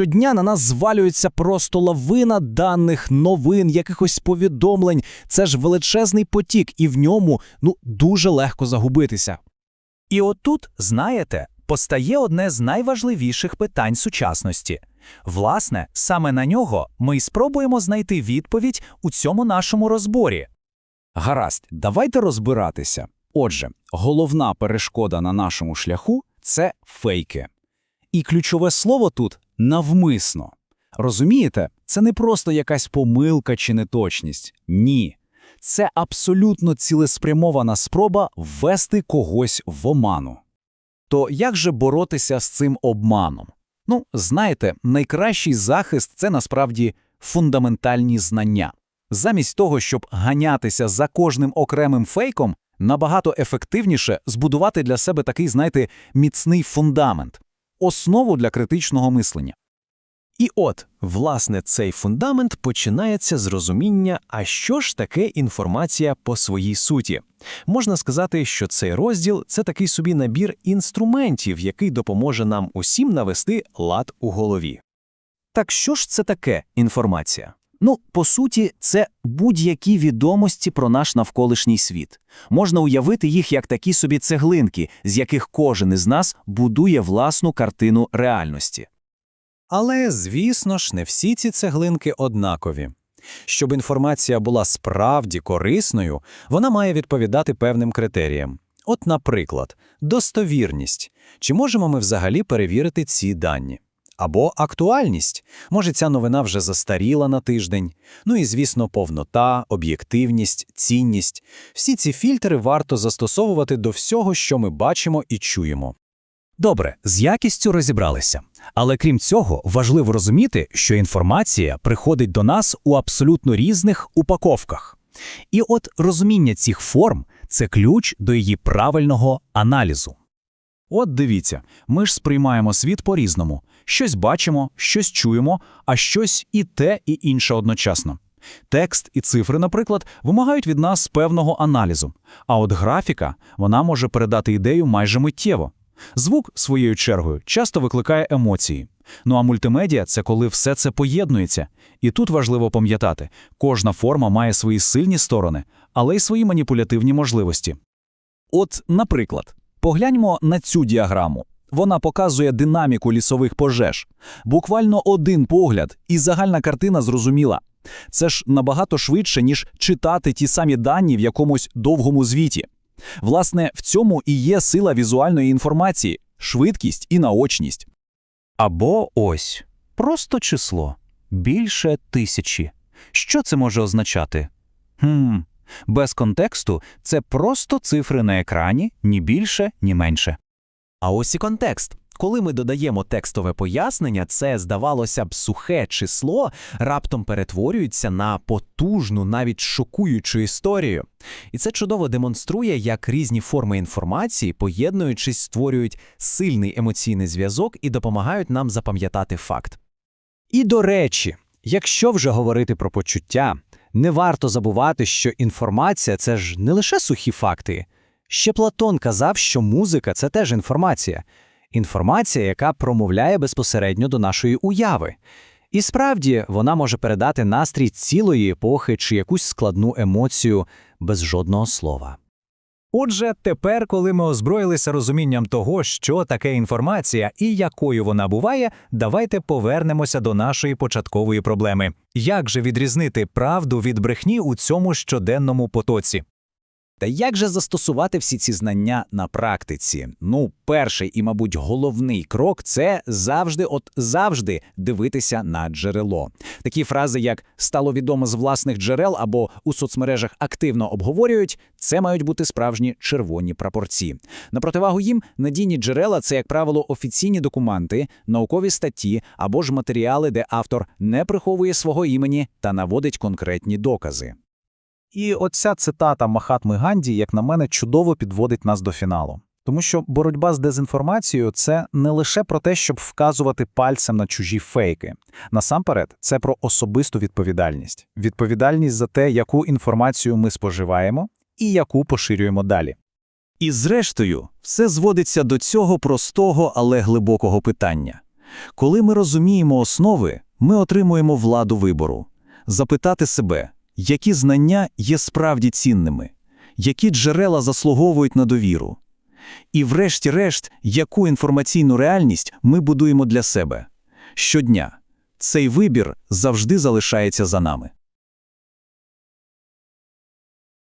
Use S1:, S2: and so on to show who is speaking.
S1: Щодня на нас звалюється просто лавина даних, новин, якихось повідомлень. Це ж величезний потік, і в ньому ну дуже легко загубитися.
S2: І отут, знаєте, постає одне з найважливіших питань сучасності. Власне, саме на нього ми й спробуємо знайти відповідь у цьому нашому розборі.
S3: Гаразд, давайте розбиратися. Отже, головна перешкода на нашому шляху це фейки. І ключове слово тут навмисно. Розумієте, це не просто якась помилка чи неточність. Ні. Це абсолютно цілеспрямована спроба ввести когось в оману. То як же боротися з цим обманом? Ну, знаєте, найкращий захист це насправді фундаментальні знання. Замість того, щоб ганятися за кожним окремим фейком, набагато ефективніше збудувати для себе такий, знаєте, міцний фундамент, основу для критичного мислення.
S4: І от, власне, цей фундамент починається з розуміння, а що ж таке інформація по своїй суті. Можна сказати, що цей розділ це такий собі набір інструментів, який допоможе нам усім навести лад у голові. Так що ж це таке інформація?
S5: Ну, по суті, це будь-які відомості про наш навколишній світ. Можна уявити їх як такі собі цеглинки, з яких кожен із нас будує власну картину реальності.
S4: Але, звісно ж, не всі ці цеглинки однакові. Щоб інформація була справді корисною, вона має відповідати певним критеріям. От, наприклад, достовірність. Чи можемо ми взагалі перевірити ці дані? Або актуальність. Може, ця новина вже застаріла на тиждень. Ну і, звісно, повнота, об'єктивність, цінність. Всі ці фільтри варто застосовувати до всього, що ми бачимо і чуємо.
S2: Добре, з якістю розібралися. Але крім цього, важливо розуміти, що інформація приходить до нас у абсолютно різних упаковках. І от розуміння цих форм це ключ до її правильного аналізу.
S3: От дивіться, ми ж сприймаємо світ по-різному. Щось бачимо, щось чуємо, а щось і те, і інше одночасно. Текст і цифри, наприклад, вимагають від нас певного аналізу. А от графіка, вона може передати ідею майже миттєво. Звук, своєю чергою, часто викликає емоції. Ну а мультимедіа це коли все це поєднується. І тут важливо пам'ятати, кожна форма має свої сильні сторони, але й свої маніпулятивні можливості. От, наприклад, погляньмо на цю діаграму. Вона показує динаміку лісових пожеж. Буквально один погляд, і загальна картина зрозуміла. Це ж набагато швидше, ніж читати ті самі дані в якомусь довгому звіті. Власне, в цьому і є сила візуальної інформації, швидкість і наочність.
S5: Або ось просто число більше тисячі. Що це може означати? Хм, без контексту це просто цифри на екрані, ні більше, ні менше.
S2: А ось і контекст. Коли ми додаємо текстове пояснення, це, здавалося б, сухе число раптом перетворюється на потужну, навіть шокуючу історію. І це чудово демонструє, як різні форми інформації, поєднуючись, створюють сильний емоційний зв'язок і допомагають нам запам'ятати факт.
S4: І до речі, якщо вже говорити про почуття, не варто забувати, що інформація це ж не лише сухі факти. Ще Платон казав, що музика це теж інформація. Інформація, яка промовляє безпосередньо до нашої уяви. І справді вона може передати настрій цілої епохи чи якусь складну емоцію без жодного слова.
S2: Отже, тепер, коли ми озброїлися розумінням того, що таке інформація і якою вона буває, давайте повернемося до нашої початкової проблеми. Як же відрізнити правду від брехні у цьому щоденному потоці?
S3: Та як же застосувати всі ці знання на практиці? Ну, перший і, мабуть, головний крок це завжди, от завжди дивитися на джерело. Такі фрази, як стало відомо з власних джерел або у соцмережах активно обговорюють, це мають бути справжні червоні прапорці. На противагу їм надійні джерела це, як правило, офіційні документи, наукові статті або ж матеріали, де автор не приховує свого імені та наводить конкретні докази.
S6: І оця цитата Махатми Ганді, як на мене, чудово підводить нас до фіналу. Тому що боротьба з дезінформацією це не лише про те, щоб вказувати пальцем на чужі фейки. Насамперед, це про особисту відповідальність, відповідальність за те, яку інформацію ми споживаємо і яку поширюємо далі.
S1: І зрештою, все зводиться до цього простого, але глибокого питання.
S3: Коли ми розуміємо основи, ми отримуємо владу вибору. Запитати себе, які знання є справді цінними, які джерела заслуговують на довіру. І врешті-решт, яку інформаційну реальність ми будуємо для себе. Щодня. Цей вибір завжди залишається за нами.